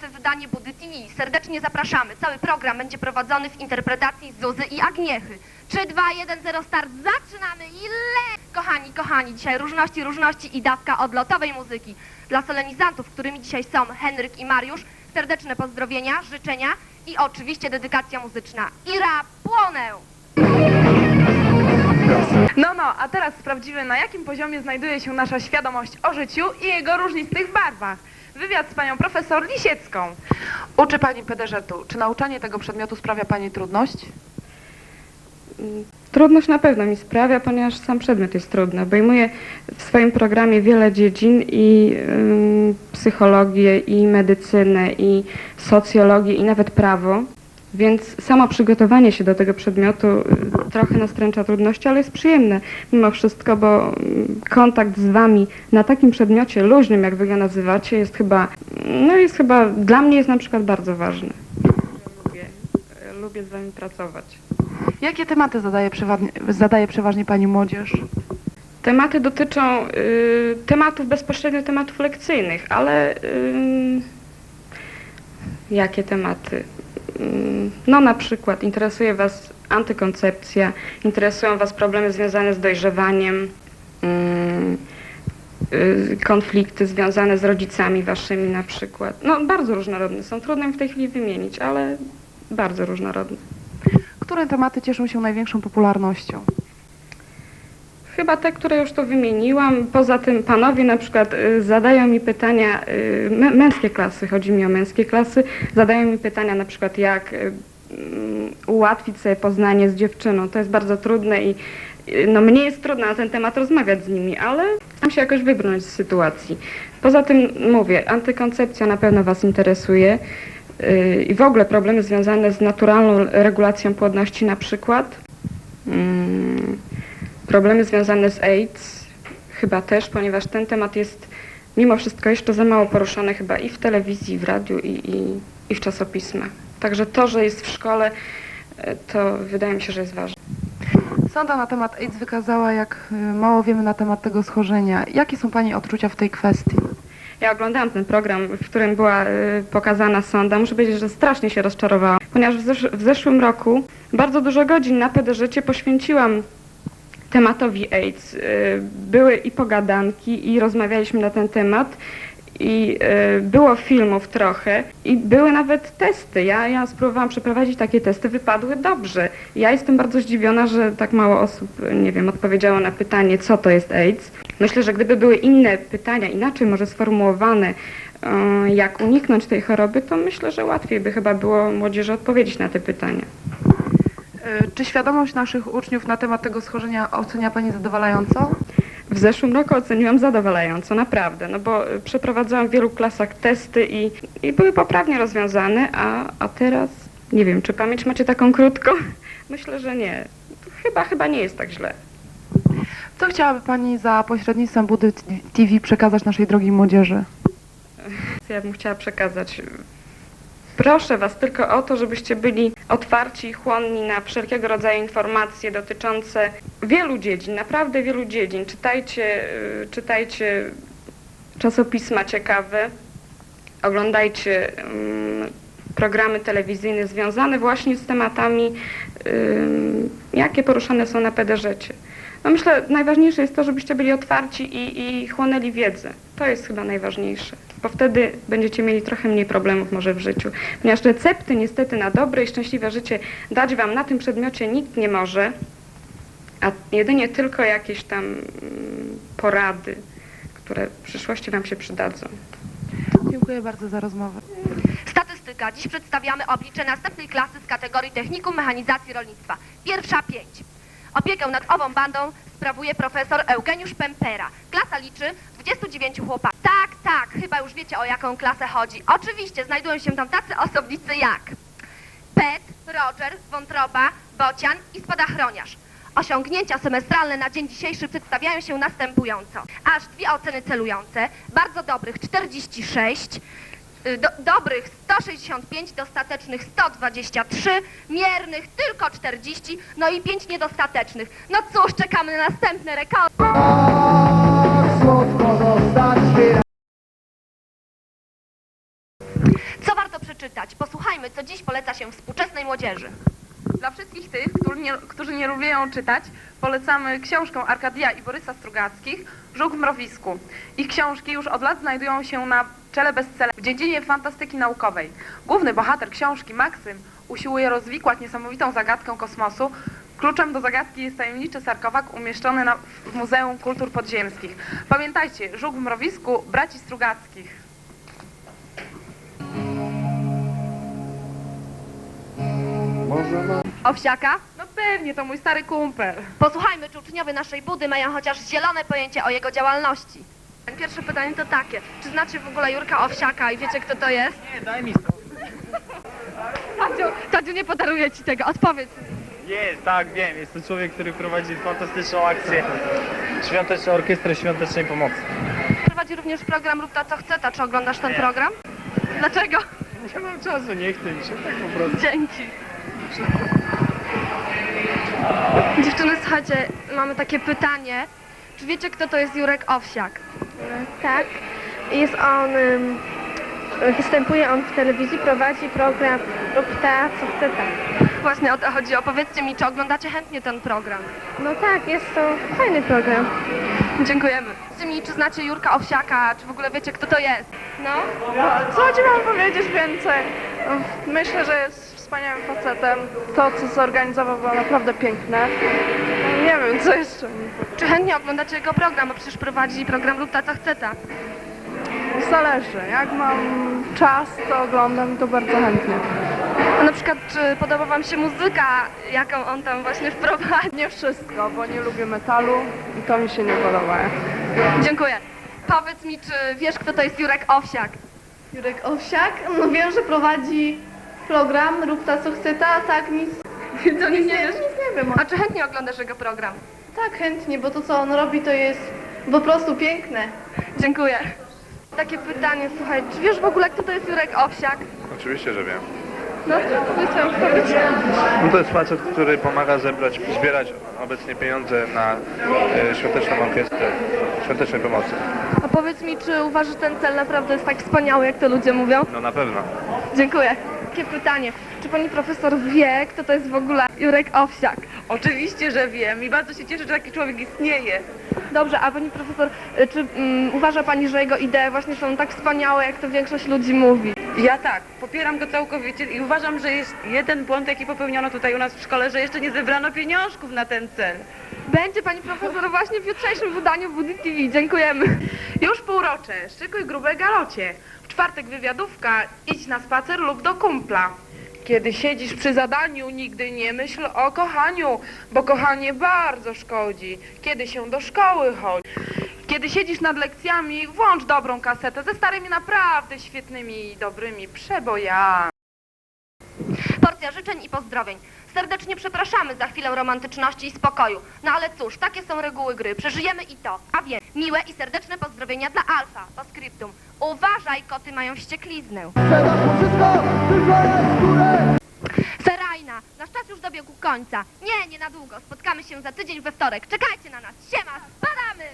Dziewiąte wydanie Budy. Serdecznie zapraszamy. Cały program będzie prowadzony w interpretacji Zuzy i Agniechy. 3, 2, 1, 0, start. Zaczynamy i le! Kochani, kochani, dzisiaj różności, różności i dawka odlotowej muzyki. Dla solenizantów, którymi dzisiaj są Henryk i Mariusz, serdeczne pozdrowienia, życzenia i oczywiście dedykacja muzyczna. Ira, płonę! No, no, a teraz sprawdzimy, na jakim poziomie znajduje się nasza świadomość o życiu i jego różnistych barwach. Wywiad z panią profesor Lisiecką. Uczy Pani PDŻ-u. Czy nauczanie tego przedmiotu sprawia Pani trudność? Trudność na pewno mi sprawia, ponieważ sam przedmiot jest trudny. Obejmuje w swoim programie wiele dziedzin i ym, psychologię, i medycynę, i socjologię, i nawet prawo. Więc samo przygotowanie się do tego przedmiotu y, trochę nastręcza trudności, ale jest przyjemne mimo wszystko, bo ym, kontakt z wami na takim przedmiocie luźnym, jak wy go nazywacie, jest chyba, no jest chyba, dla mnie jest na przykład bardzo ważny. Lubię, y, lubię z wami pracować. Jakie tematy zadaje, przeważnie, zadaje przeważnie Pani młodzież? Tematy dotyczą y, tematów bezpośrednio tematów lekcyjnych, ale y, jakie tematy? Ym, No na przykład interesuje Was antykoncepcja, interesują Was problemy związane z dojrzewaniem, ym, y, konflikty związane z rodzicami Waszymi na przykład. No bardzo różnorodne są, trudno mi w tej chwili wymienić, ale bardzo różnorodne. Które tematy cieszą się największą popularnością? Chyba te, które już tu wymieniłam. Poza tym panowie na przykład y, zadają mi pytania, y, mę- męskie klasy, chodzi mi o męskie klasy, zadają mi pytania na przykład jak y, mm, ułatwić sobie poznanie z dziewczyną. To jest bardzo trudne i no mnie jest trudno na ten temat rozmawiać z nimi, ale mam się jakoś wybrnąć z sytuacji. Poza tym mówię, antykoncepcja na pewno Was interesuje i w ogóle problemy związane z naturalną regulacją płodności na przykład. Mm, Problemy związane z AIDS chyba też, ponieważ ten temat jest mimo wszystko jeszcze za mało poruszany chyba i w telewizji, i w radiu, i, i, i w czasopismach. Także to, że jest w szkole, e, to wydaje mi się, że jest ważne. Sonda na temat AIDS wykazała, jak y, mało wiemy na temat tego schorzenia. Jakie są Pani odczucia w tej kwestii? Ja oglądałam ten program, w którym była y, pokazana sonda. Muszę powiedzieć, że strasznie się rozczarowałam, ponieważ w, zesz- w zeszłym roku bardzo dużo godzin na PDŻ poświęciłam tematowi AIDS. Y, Były i pogadanki, i rozmawialiśmy na ten temat. I y, było filmów trochę i były nawet testy. Ja, ja spróbowałam przeprowadzić takie testy, wypadły dobrze. Ja jestem bardzo zdziwiona, że tak mało osób, nie wiem, odpowiedziało na pytanie, co to jest AIDS. Myślę, że gdyby były inne pytania, inaczej może sformułowane, y, jak uniknąć tej choroby, to myślę, że łatwiej by chyba było młodzieży odpowiedzieć na te pytania. Y, Czy świadomość naszych uczniów na temat tego schorzenia ocenia Pani zadowalająco? W zeszłym roku oceniłam zadowalająco, naprawdę, no bo y, przeprowadzałam w wielu klasach testy i, i były poprawnie rozwiązane, a, a teraz nie wiem, czy pamięć macie taką krótką? Myślę, że nie. Chyba, chyba nie jest tak źle. Co chciałaby Pani za pośrednictwem Budy TV przekazać naszej drogiej młodzieży? Co ja bym chciała przekazać? Proszę Was tylko o to, żebyście byli otwarci i chłonni na wszelkiego rodzaju informacje dotyczące wielu dziedzin, naprawdę wielu dziedzin. Czytajcie, y, czytajcie czasopisma ciekawe, oglądajcie ym, programy telewizyjne związane właśnie z tematami, ym, jakie poruszane są na PDŻ. No myślę, najważniejsze jest to, żebyście byli otwarci i, i chłonęli wiedzę. To jest chyba najważniejsze, bo wtedy będziecie mieli trochę mniej problemów może w życiu. Ponieważ recepty niestety na dobre i szczęśliwe życie dać wam na tym przedmiocie nikt nie może, a jedynie tylko jakieś tam mm, porady, które w przyszłości wam się przydadzą. Dziękuję bardzo za rozmowę. Statystyka. Dziś przedstawiamy oblicze następnej klasy z kategorii Technikum Mechanizacji Rolnictwa. Pierwsza pięć. Opiekę nad ową bandą sprawuje profesor Eugeniusz Pempera. Klasa liczy 29 chłopaków. Tak, tak, chyba już wiecie o jaką klasę chodzi. Oczywiście znajdują się tam tacy osobnicy jak Pet, Roger, Wątroba, Bocian i Spadachroniarz. Osiągnięcia semestralne na dzień dzisiejszy przedstawiają się następująco. Aż dwie oceny celujące, bardzo dobrych 46, y, do, dobrych 165, dostatecznych 123, miernych tylko 40, no i 5 niedostatecznych. No cóż, czekamy na następne rekordy. Co warto przeczytać? Posłuchajmy, co dziś poleca się współczesnej młodzieży. Dla wszystkich tych, którzy nie, którzy nie lubią czytać, polecamy książkę Arkadia i Borysa Strugackich Żółk w mrowisku. Ich książki już od lat znajdują się na czele bestsellerów w dziedzinie fantastyki naukowej. Główny bohater książki, Maksym, usiłuje rozwikłać niesamowitą zagadkę kosmosu. Kluczem do zagadki jest tajemniczy sarkofag umieszczony na, w Muzeum Kultur Podziemskich. Pamiętajcie, Żółk w mrowisku braci Strugackich. Owsiaka? No pewnie, to mój stary kumpel. Posłuchajmy, czy uczniowie naszej budy mają chociaż zielone pojęcie o jego działalności. Pierwsze pytanie to takie. Czy znacie w ogóle Jurka Owsiaka i wiecie, kto to jest? Nie, daj mi to. Tadziu, Tadziu nie podaruję ci tego. Odpowiedz. Jest, tak, wiem. Jest to człowiek, który prowadzi fantastyczną akcję Świąteczną Orkiestrę Świątecznej Pomocy. Prowadzi również program Rób to, co chce. Ta, czy oglądasz ten program? Dlaczego? Nie mam czasu, nie chcę mi się tak po prostu. Dzięki. Dziewczyny, słuchajcie, mamy takie pytanie. Czy wiecie, kto to jest Jurek Owsiak? Tak. Jest on, występuje on w telewizji, prowadzi program Rób ta, co chce tak. Właśnie o to chodzi. Opowiedzcie mi, czy oglądacie chętnie ten program? No tak, jest to fajny program. Dziękujemy. Powiedzcie mi, czy znacie Jurka Owsiaka, czy w ogóle wiecie, kto to jest? No? Co ci mam powiedzieć więcej? Myślę, że jest wspaniałym facetem. To, co zorganizował, było naprawdę piękne. Nie wiem, co jeszcze. Czy chętnie oglądacie jego program, bo przecież prowadzi program Rób ta, co chce ta. Zależy. Jak mam czas, to oglądam i to bardzo chętnie. A na przykład, czy podoba wam się muzyka, jaką on tam właśnie wprowadzi? Nie wszystko, bo nie lubię metalu i to mi się nie podoba. Dziękuję. Powiedz mi, czy wiesz, kto to jest Jurek Owsiak? Jurek Owsiak. No wiem, że prowadzi program Rób ta co chce ta, a tak nic, To nic nie wiesz? Nic nie wiem. A czy chętnie oglądasz jego program? Tak, chętnie, bo to co on robi to jest po prostu piękne. Dziękuję. Takie pytanie, słuchaj, czy wiesz w ogóle, kto to jest Jurek Owsiak? Oczywiście, że wiem. No, powiedz swoją odpowiedź. No to jest facet, który pomaga zebrać, zbierać obecnie pieniądze na e, świąteczną orkiestrę świątecznej pomocy. A powiedz mi, czy uważasz, że ten cel naprawdę jest tak wspaniały, jak to ludzie mówią? No na pewno. Dziękuję. Takie pytanie, czy pani profesor wie, kto to jest w ogóle Jurek Owsiak? Oczywiście, że wiem i bardzo się cieszę, że taki człowiek istnieje. Dobrze, a pani profesor, y, czy mm, uważa pani, że jego idee właśnie są tak wspaniałe, jak to większość ludzi mówi? Ja tak, popieram go całkowicie i uważam, że jest jeden błąd, jaki popełniono tutaj u nas w szkole, że jeszcze nie zebrano pieniążków na ten cel. Będzie pani profesor właśnie w jutrzejszym wydaniu Buddy TV. Dziękujemy. Już półrocze, szykuj grube galocie. Czwartek wywiadówka, idź na spacer lub do kumpla. Kiedy siedzisz przy zadaniu, nigdy nie myśl o kochaniu, bo kochanie bardzo szkodzi, kiedy się do szkoły chodzi. Kiedy siedzisz nad lekcjami, włącz dobrą kasetę ze starymi naprawdę świetnymi i dobrymi przebojami. Porcja życzeń i pozdrowień. Serdecznie przepraszamy za chwilę romantyczności i spokoju. No ale cóż, takie są reguły gry. Przeżyjemy i to. A więc miłe i serdeczne pozdrowienia dla Alfa. Postscriptum. Uważaj, koty mają wściekliznę. Serajna, nasz czas już dobiegł końca. Nie, nie na długo. Spotkamy się za tydzień we wtorek. Czekajcie na nas. Siema, spadamy!